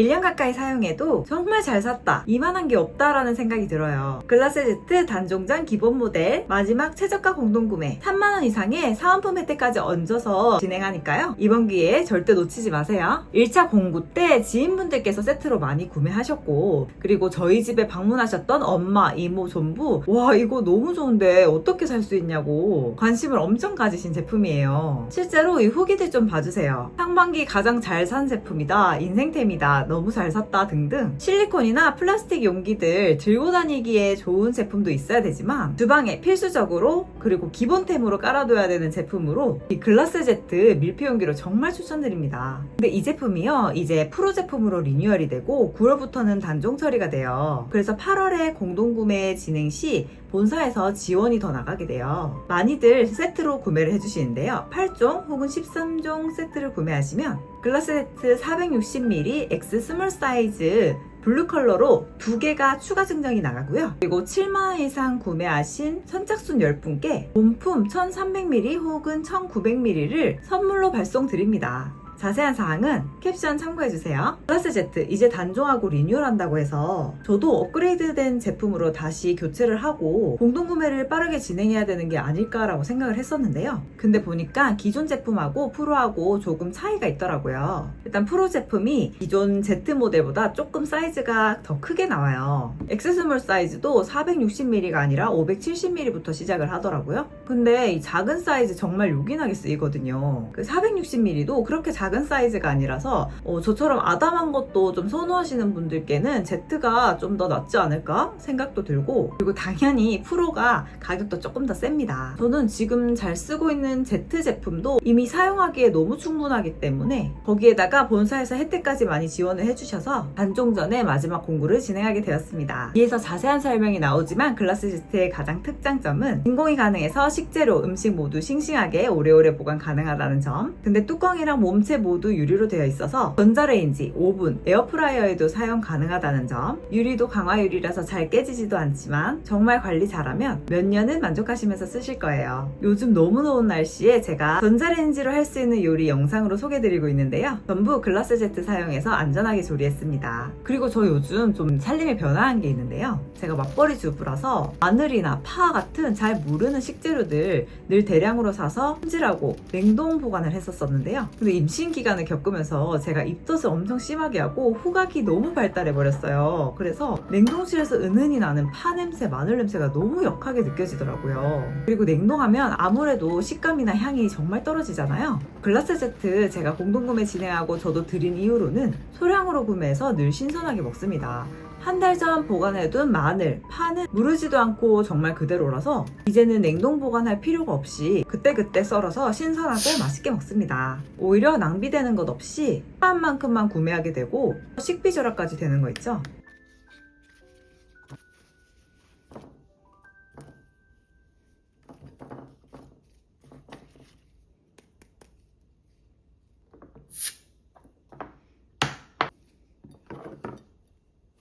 1년 가까이 사용해도 정말 잘 샀다. 이만한 게 없다라는 생각이 들어요. 글라스 Z 단종전 기본 모델 마지막 최저가 공동구매 3만원 이상의 사은품 혜택까지 얹어서 진행하니까요. 이번 기회에 절대 놓치지 마세요. 1차 공구 때 지인분들께서 세트로 많이 구매하셨고 그리고 저희 집에 방문하셨던 엄마, 이모 전부 와 이거 너무 좋은데 어떻게 살 수 있냐고 관심을 엄청 가지신 제품이에요. 실제로 이 후기들 좀 봐주세요. 상반기 가장 잘 산 제품이다. 인생템이다. 너무 잘 샀다 등등 실리콘이나 플라스틱 용기들 들고 다니기에 좋은 제품도 있어야 되지만 주방에 필수적으로 그리고 기본템으로 깔아둬야 되는 제품으로 이 글라스 제트 밀폐 용기로 정말 추천드립니다. 근데 이 제품이요 이제 프로 제품으로 리뉴얼이 되고 9월부터는 단종 처리가 돼요. 그래서 8월에 공동 구매 진행 시 본사에서 지원이 더 나가게 돼요. 많이들 세트로 구매를 해주시는데요. 8종 혹은 13종 세트를 구매하시면 글라스 세트 460ml X 스몰 사이즈 블루 컬러로 두 개가 추가 증정이 나가고요. 그리고 7만원 이상 구매하신 선착순 10분께 본품 1300ml 혹은 1900ml를 선물로 발송 드립니다. 자세한 사항은 캡션 참고해주세요. 플러스 Z 이제 단종하고 리뉴얼한다고 해서 저도 업그레이드된 제품으로 다시 교체를 하고 공동구매를 빠르게 진행해야 되는 게 아닐까라고 생각을 했었는데요. 근데 보니까 기존 제품하고 프로하고 조금 차이가 있더라고요. 일단 프로 제품이 기존 Z 모델보다 조금 사이즈가 더 크게 나와요. 엑스스몰 사이즈도 460ml가 아니라 570ml부터 시작을 하더라고요. 근데 이 작은 사이즈 정말 요긴하게 쓰이거든요. 그 460ml도 그렇게 작은 사이즈가 아니라서 어, 저처럼 아담한 것도 좀 선호하시는 분들께는 Z가 좀 더 낫지 않을까 생각도 들고 그리고 당연히 프로가 가격도 조금 더 셉니다. 저는 지금 잘 쓰고 있는 Z 제품도 이미 사용하기에 너무 충분하기 때문에 거기에다가 본사에서 혜택까지 많이 지원을 해주셔서 단종 전에 마지막 공구를 진행하게 되었습니다. 위에서 자세한 설명이 나오지만 글라스 Z의 가장 특장점은 진공이 가능해서 식재료, 음식 모두 싱싱하게 오래오래 보관 가능하다는 점. 근데 뚜껑이랑 몸체 모두 유리로 되어 있어서 전자레인지, 오븐, 에어프라이어에도 사용 가능하다는 점. 유리도 강화 유리라서 잘 깨지지도 않지만 정말 관리 잘하면 몇 년은 만족하시면서 쓰실 거예요. 요즘 너무 더운 날씨에 제가 전자레인지로 할 수 있는 요리 영상으로 소개드리고 있는데요. 전부 글라스 제트 사용해서 안전하게 조리했습니다. 그리고 저 요즘 좀 살림에 변화한 게 있는데요. 제가 맞벌이 주부라서 마늘이나 파 같은 잘 모르는 식재료들 늘 대량으로 사서 손질하고 냉동 보관을 했었었는데요. 근데 임신 기간을 겪으면서 제가 입덧을 엄청 심하게 하고 후각이 너무 발달해 버렸어요. 그래서 냉동실에서 은은히 나는 파 냄새, 마늘 냄새가 너무 역하게 느껴지더라고요. 그리고 냉동하면 아무래도 식감이나 향이 정말 떨어지잖아요. 글라스 제트 제가 공동구매 진행하고 저도 드린 이후로는 소량으로 구매해서 늘 신선하게 먹습니다. 한 달 전 보관해둔 마늘, 파는 무르지도 않고 정말 그대로라서 이제는 냉동 보관할 필요가 없이 그때그때 썰어서 신선하고 맛있게 먹습니다. 오히려 낭비되는 것 없이 필요한 만큼만 구매하게 되고 식비 절약까지 되는 거 있죠?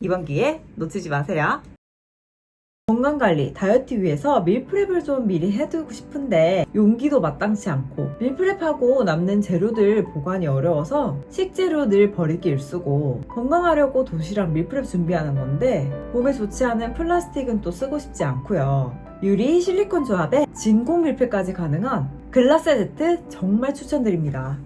이번 기회 놓치지 마세요. 건강관리, 다이어트 위해서 밀프렙을 좀 미리 해두고 싶은데 용기도 마땅치 않고 밀프렙하고 남는 재료들 보관이 어려워서 식재료 늘 버리기 일쑤고 건강하려고 도시락 밀프렙 준비하는 건데 몸에 좋지 않은 플라스틱은 또 쓰고 싶지 않고요. 유리, 실리콘 조합에 진공 밀폐까지 가능한 글라스 Z 정말 추천드립니다.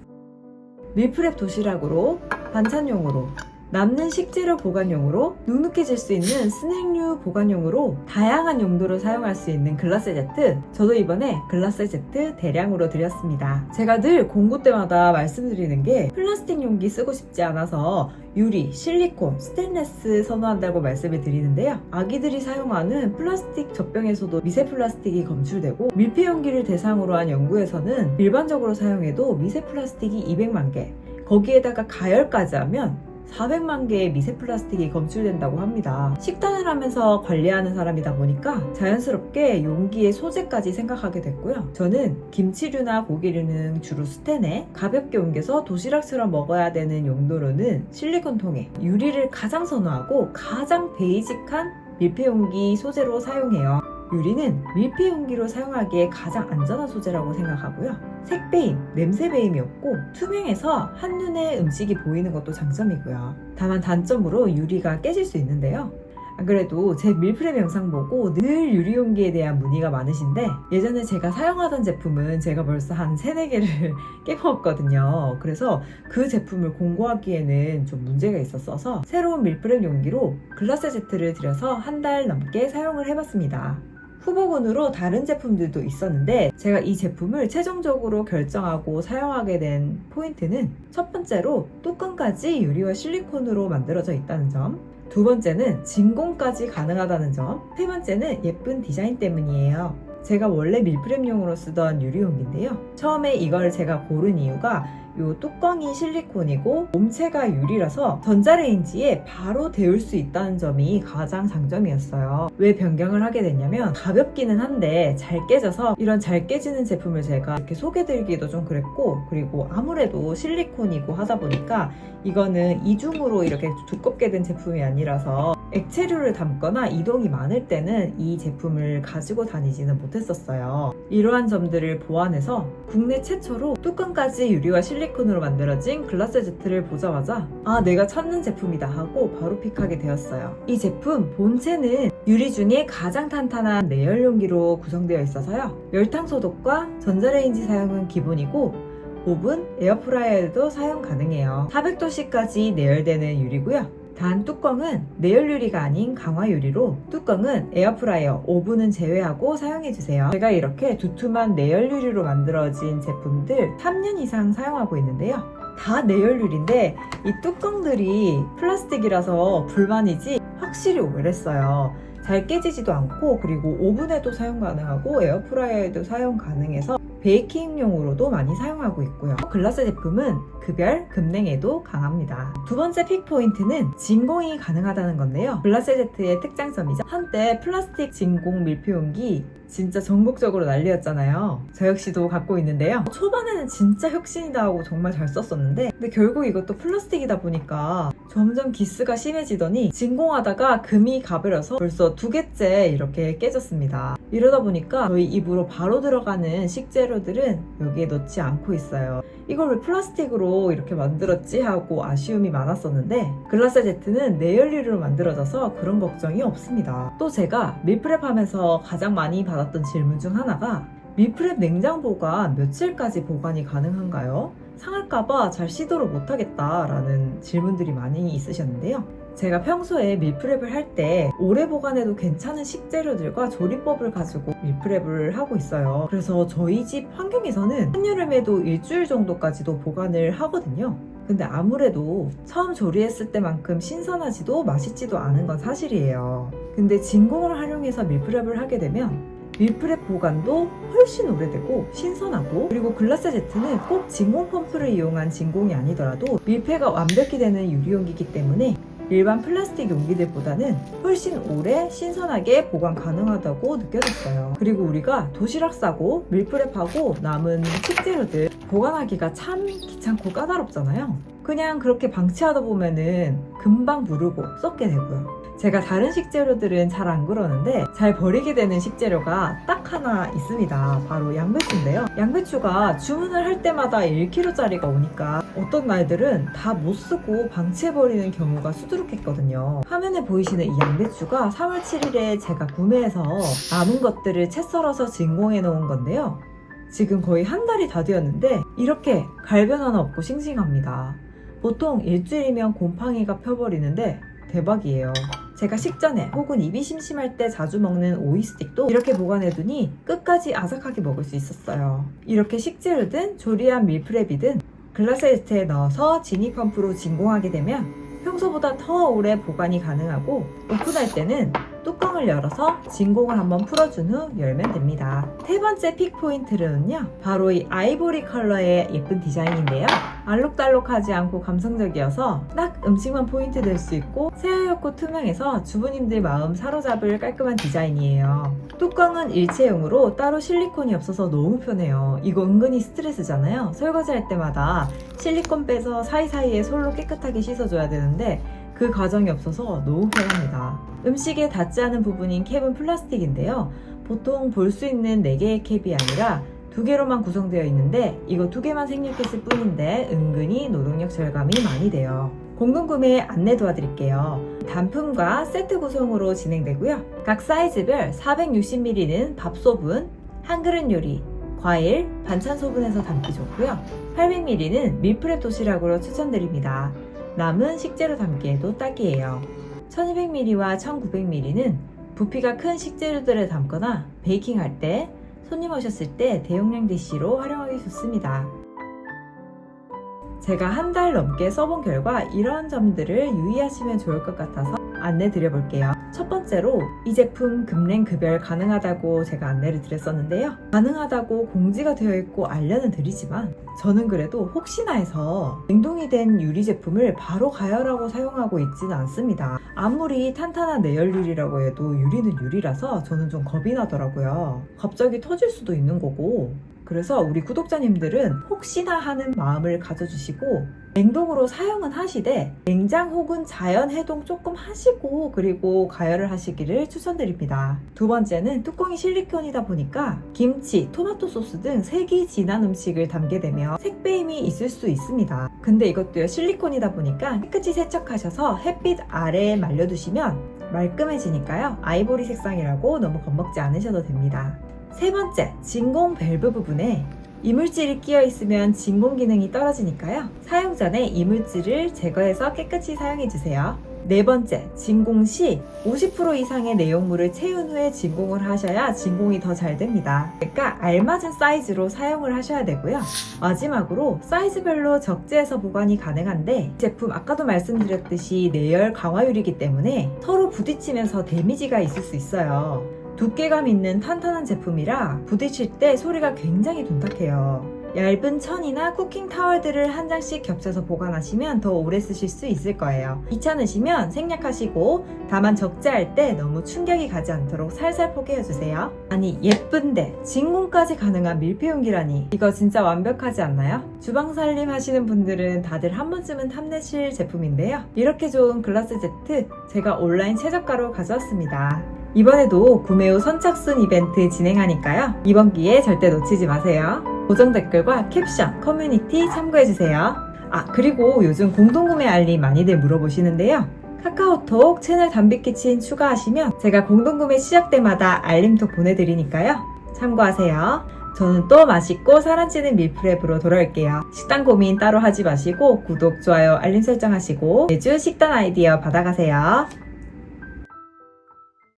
밀프렙 도시락으로 반찬용으로 남는 식재료 보관용으로 눅눅해질 수 있는 스낵류 보관용으로 다양한 용도로 사용할 수 있는 글라스 제트 저도 이번에 글라스 제트 대량으로 드렸습니다. 제가 늘 공구 때마다 말씀드리는 게 플라스틱 용기 쓰고 싶지 않아서 유리, 실리콘, 스테인레스 선호한다고 말씀을 드리는데요. 아기들이 사용하는 플라스틱 젖병에서도 미세 플라스틱이 검출되고 밀폐 용기를 대상으로 한 연구에서는 일반적으로 사용해도 미세 플라스틱이 200만 개 거기에다가 가열까지 하면 400만 개의 미세 플라스틱이 검출된다고 합니다. 식단을 하면서 관리하는 사람이다 보니까 자연스럽게 용기의 소재까지 생각하게 됐고요. 저는 김치류나 고기류는 주로 스텐에 가볍게 옮겨서 도시락처럼 먹어야 되는 용도로는 실리콘 통에 유리를 가장 선호하고 가장 베이직한 밀폐 용기 소재로 사용해요. 유리는 밀폐 용기로 사용하기에 가장 안전한 소재라고 생각하고요. 색배임, 냄새배임이 없고 투명해서 한눈에 음식이 보이는 것도 장점이고요. 다만 단점으로 유리가 깨질 수 있는데요. 안 그래도 제 밀프렙 영상 보고 늘 유리 용기에 대한 문의가 많으신데 예전에 제가 사용하던 제품은 제가 벌써 한 3, 4개를 깨먹었거든요. 그래서 그 제품을 공고하기에는 좀 문제가 있었어서 새로운 밀프렙 용기로 글라스 제트를 들여서 한 달 넘게 사용을 해봤습니다. 후보군으로 다른 제품들도 있었는데 제가 이 제품을 최종적으로 결정하고 사용하게 된 포인트는 첫 번째로 뚜껑까지 유리와 실리콘으로 만들어져 있다는 점 두 번째는 진공까지 가능하다는 점 세 번째는 예쁜 디자인 때문이에요. 제가 원래 밀프렙용으로 쓰던 유리용기인데요. 처음에 이걸 제가 고른 이유가 이 뚜껑이 실리콘이고 몸체가 유리라서 전자레인지에 바로 데울 수 있다는 점이 가장 장점이었어요. 왜 변경을 하게 됐냐면 가볍기는 한데 잘 깨져서 이런 잘 깨지는 제품을 제가 이렇게 소개드리기도 좀 그랬고 그리고 아무래도 실리콘이고 하다 보니까 이거는 이중으로 이렇게 두껍게 된 제품이 아니라서 액체류를 담거나 이동이 많을 때는 이 제품을 가지고 다니지는 못했었어요. 이러한 점들을 보완해서 국내 최초로 뚜껑까지 유리와 실리콘으로 만들어진 글라스 제트를 보자마자 아 내가 찾는 제품이다 하고 바로 픽하게 되었어요. 이 제품 본체는 유리 중에 가장 탄탄한 내열 용기로 구성되어 있어서요. 열탕 소독과 전자레인지 사용은 기본이고 오븐, 에어프라이어도 사용 가능해요. 400도씨까지 내열되는 유리고요. 단 뚜껑은 내열 유리가 아닌 강화 유리로 뚜껑은 에어프라이어, 오븐은 제외하고 사용해주세요. 제가 이렇게 두툼한 내열 유리로 만들어진 제품들 3년 이상 사용하고 있는데요. 다 내열 유리인데 이 뚜껑들이 플라스틱이라서 불만이지 확실히 오래했어요. 잘 깨지지도 않고 그리고 오븐에도 사용 가능하고 에어프라이어에도 사용 가능해서 베이킹용으로도 많이 사용하고 있고요. 글라스 제품은 급열, 급냉에도 강합니다. 두 번째 픽 포인트는 진공이 가능하다는 건데요. 글라스 제트의 특장점이죠. 한때 플라스틱 진공 밀폐용기 진짜 전국적으로 난리였잖아요. 저 역시도 갖고 있는데요. 초반에는 진짜 혁신이다 하고 정말 잘 썼었는데 근데 결국 이것도 플라스틱이다 보니까 점점 기스가 심해지더니 진공하다가 금이 가버려서 벌써 두 개째 이렇게 깨졌습니다. 이러다 보니까 저희 입으로 바로 들어가는 식재료 들은 여기에 넣지 않고 있어요. 이걸 왜 플라스틱으로 이렇게 만들었지 하고 아쉬움이 많았었는데 글라스 제트는 내열리로 만들어져서 그런 걱정이 없습니다. 또 제가 밀프렙 하면서 가장 많이 받았던 질문 중 하나가 밀프렙 냉장고가 며칠까지 보관이 가능한가요? 상할까봐 잘 시도를 못하겠다라는 질문들이 많이 있으셨는데요. 제가 평소에 밀프렙을 할 때 오래 보관해도 괜찮은 식재료들과 조리법을 가지고 밀프렙을 하고 있어요. 그래서 저희 집 환경에서는 한여름에도 일주일 정도까지도 보관을 하거든요. 근데 아무래도 처음 조리했을 때만큼 신선하지도 맛있지도 않은 건 사실이에요. 근데 진공을 활용해서 밀프렙을 하게 되면 밀프렙 보관도 훨씬 오래되고 신선하고 그리고 글라스 제트는 꼭 진공 펌프를 이용한 진공이 아니더라도 밀폐가 완벽히 되는 유리용기이기 때문에 일반 플라스틱 용기들보다는 훨씬 오래 신선하게 보관 가능하다고 느껴졌어요. 그리고 우리가 도시락 싸고 밀프렙하고 남은 식재료들 보관하기가 참 귀찮고 까다롭잖아요. 그냥 그렇게 방치하다 보면은 금방 무르고 썩게 되고요. 제가 다른 식재료들은 잘 안 그러는데 잘 버리게 되는 식재료가 딱 하나 있습니다. 바로 양배추인데요. 양배추가 주문을 할 때마다 1kg짜리가 오니까 어떤 날들은 다 못 쓰고 방치해버리는 경우가 수두룩했거든요. 화면에 보이시는 이 양배추가 3월 7일에 제가 구매해서 남은 것들을 채 썰어서 진공해 놓은 건데요. 지금 거의 한 달이 다 되었는데 이렇게 갈변 하나 없고 싱싱합니다. 보통 일주일이면 곰팡이가 펴버리는데 대박이에요. 제가 식전에 혹은 입이 심심할 때 자주 먹는 오이 스틱도 이렇게 보관해두니 끝까지 아삭하게 먹을 수 있었어요. 이렇게 식재료든 조리한 밀프렙이든 글라스 제트에 넣어서 지니 펌프로 진공하게 되면 평소보다 더 오래 보관이 가능하고 오픈할 때는 뚜껑을 열어서 진공을 한번 풀어준 후 열면 됩니다. 세 번째 픽 포인트는요, 바로 이 아이보리 컬러의 예쁜 디자인인데요. 알록달록하지 않고 감성적이어서 딱 음식만 포인트 될 수 있고 새하얗고 투명해서 주부님들 마음 사로잡을 깔끔한 디자인이에요. 뚜껑은 일체형으로 따로 실리콘이 없어서 너무 편해요. 이거 은근히 스트레스잖아요. 설거지 할 때마다 실리콘 빼서 사이사이에 솔로 깨끗하게 씻어줘야 되는데 그 과정이 없어서 너무 편합니다. 음식에 닿지 않은 부분인 캡은 플라스틱인데요. 보통 볼 수 있는 4개의 캡이 아니라 두 개로만 구성되어 있는데 이거 두 개만 생략했을 뿐인데 은근히 노동력 절감이 많이 돼요. 공동구매 안내 도와드릴게요. 단품과 세트 구성으로 진행되고요. 각 사이즈별 460ml는 밥 소분, 한 그릇 요리, 과일, 반찬 소분해서 담기 좋고요. 800ml는 밀프렙 도시락으로 추천드립니다. 남은 식재료 담기에도 딱이에요. 1200ml와 1900ml는 부피가 큰 식재료들을 담거나 베이킹할 때, 손님 오셨을 때 대용량 디시로 활용하기 좋습니다. 제가 한 달 넘게 써본 결과 이러한 점들을 유의하시면 좋을 것 같아서 안내 드려볼게요. 첫 번째로 이 제품 금냉 급열 가능하다고 제가 안내를 드렸었는데요. 가능하다고 공지가 되어 있고 알려는 드리지만 저는 그래도 혹시나 해서 냉동이 된 유리 제품을 바로 가열하고 사용하고 있지는 않습니다. 아무리 탄탄한 내열유리라고 해도 유리는 유리라서 저는 좀 겁이 나더라고요. 갑자기 터질 수도 있는 거고 그래서 우리 구독자님들은 혹시나 하는 마음을 가져주시고 냉동으로 사용은 하시되 냉장 혹은 자연 해동 조금 하시고 그리고 가열을 하시기를 추천드립니다. 두 번째는 뚜껑이 실리콘이다 보니까 김치, 토마토 소스 등 색이 진한 음식을 담게 되면 색배임이 있을 수 있습니다. 근데 이것도요 실리콘이다 보니까 깨끗이 세척하셔서 햇빛 아래에 말려두시면 말끔해지니까요 아이보리 색상이라고 너무 겁먹지 않으셔도 됩니다. 세 번째, 진공 밸브 부분에 이물질이 끼어 있으면 진공 기능이 떨어지니까요. 사용 전에 이물질을 제거해서 깨끗이 사용해 주세요. 네 번째, 진공 시 50% 이상의 내용물을 채운 후에 진공을 하셔야 진공이 더 잘 됩니다. 그러니까 알맞은 사이즈로 사용을 하셔야 되고요. 마지막으로 사이즈별로 적재해서 보관이 가능한데 이 제품 아까도 말씀드렸듯이 내열 강화유리이기 때문에 서로 부딪히면서 데미지가 있을 수 있어요. 두께감 있는 탄탄한 제품이라 부딪힐 때 소리가 굉장히 둔탁해요. 얇은 천이나 쿠킹 타월들을 한 장씩 겹쳐서 보관하시면 더 오래 쓰실 수 있을 거예요. 귀찮으시면 생략하시고 다만 적재할 때 너무 충격이 가지 않도록 살살 포개해주세요. 아니 예쁜데 진공까지 가능한 밀폐용기라니 이거 진짜 완벽하지 않나요? 주방살림 하시는 분들은 다들 한 번쯤은 탐내실 제품인데요. 이렇게 좋은 글라스 제트 제가 온라인 최저가로 가져왔습니다. 이번에도 구매 후 선착순 이벤트 진행하니까요. 이번 기회 절대 놓치지 마세요. 고정 댓글과 캡션, 커뮤니티 참고해주세요. 아, 그리고 요즘 공동구매 알림 많이들 물어보시는데요. 카카오톡 채널 단비키친 추가하시면 제가 공동구매 시작 때마다 알림톡 보내드리니까요. 참고하세요. 저는 또 맛있고 살안찌는 밀프랩으로 돌아올게요. 식단 고민 따로 하지 마시고 구독, 좋아요, 알림 설정하시고 매주 식단 아이디어 받아가세요.